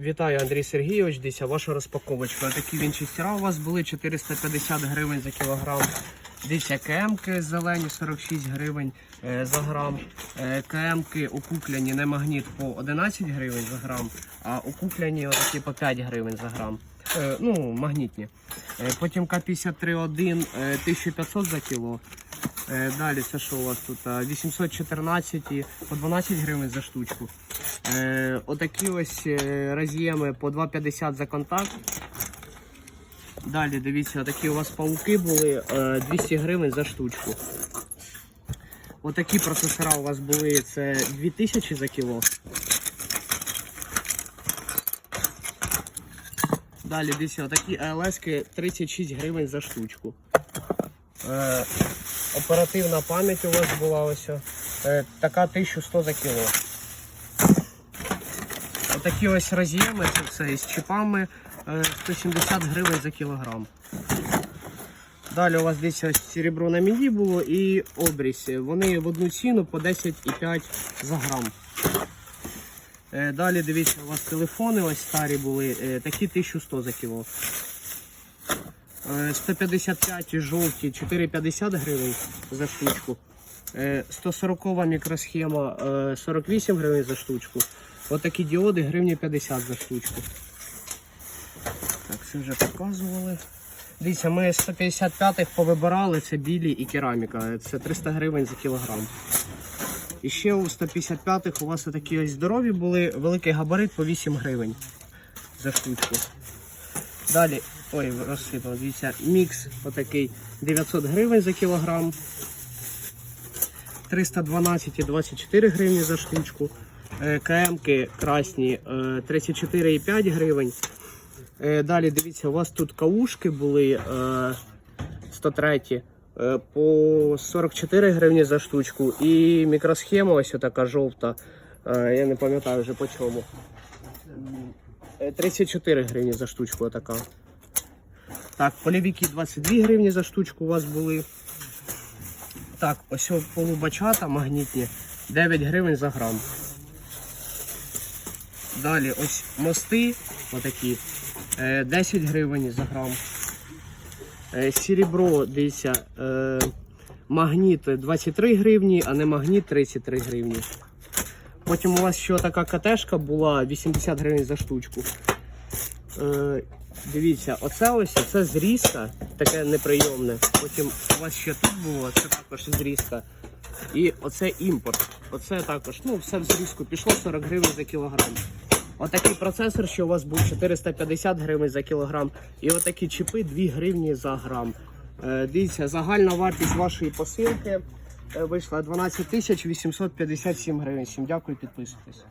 Вітаю, Андрій Сергійович. Дивіться, ваша розпаковочка. Такі вінчестера у вас були 450 гривень за кілограм. Дивіться, КМки зелені 46 гривень е, за грам. Е, КМки окупляні не магніт по 11 гривень за грам, а окупляні отакі по 5 гривень за грам. Е, ну, магнітні. Потім К-53-1 е, 1500 за кіло. Далі це що у вас тут? 814 по 12 гривень за штучку. Е, отакі ось е, роз'єми по 2,50 за контакт. Далі дивіться, такі у вас пауки були е, 200 гривень за штучку. Отакі процесора у вас були це 2000 за кіло. Далі дивіться, отакі ALS 36 гривень за штучку. Е, оперативна пам'ять у вас була ось. Е, така 1100 за кіло. Отакі ось роз'єми, це все із чіпами е, 170 гривень за кілограм. Далі у вас десь ось серебро на міді було і обрізь. Вони в одну ціну по 10,5 за грам. Е, Далі дивіться, у вас телефони ось старі були, е, такі 1100 за кіло. Е, 155 жовті 4,50 гривень за штучку. Е, 140 мікросхема е, 48 гривень за штучку. Отакі діоди гривні 50 за штучку. Так, це вже показували. Дивіться, ми 155-х повибирали, це білі і кераміка. Це 300 гривень за кілограм. І ще у 155-х у вас такі ось здорові були, великий габарит по 8 гривень за штучку. Далі, ой, розсипав, дивіться, мікс отакий 900 гривень за кілограм. 312 і 24 гривні за штучку. Е, КМки красні е, 34,5 гривень. Е, Далі дивіться, у вас тут каушки були е, 103 е, по 44 гривні за штучку. І мікросхема ось така жовта. е, Я не пам'ятаю вже по чому. Е, 34 гривні за штучку отака. Так, полівіки 22 гривні за штучку у вас були. Так, ось полубачата магнітні 9 гривень за грам. Далі ось мости отакі е, 10 гривень за грам. Е, Серебро, дивіться, е, магніт 23 гривні, а не магніт 33 гривні. Потім у вас ще така катешка була 80 гривень за штучку. Е, дивіться, оце ось це зрізка, таке неприйомне. Потім у вас ще тут було, це також зрізка. І оце імпорт. Оце також, ну, все в зрізку пішло 40 гривень за кілограм. Отакий процесор, що у вас був 450 гривень за кілограм. І отакі чіпи 2 гривні за грам. Е, дивіться, загальна вартість вашої посилки е, вийшла 12 тисяч 857 гривень. Всім дякую, підписуйтесь.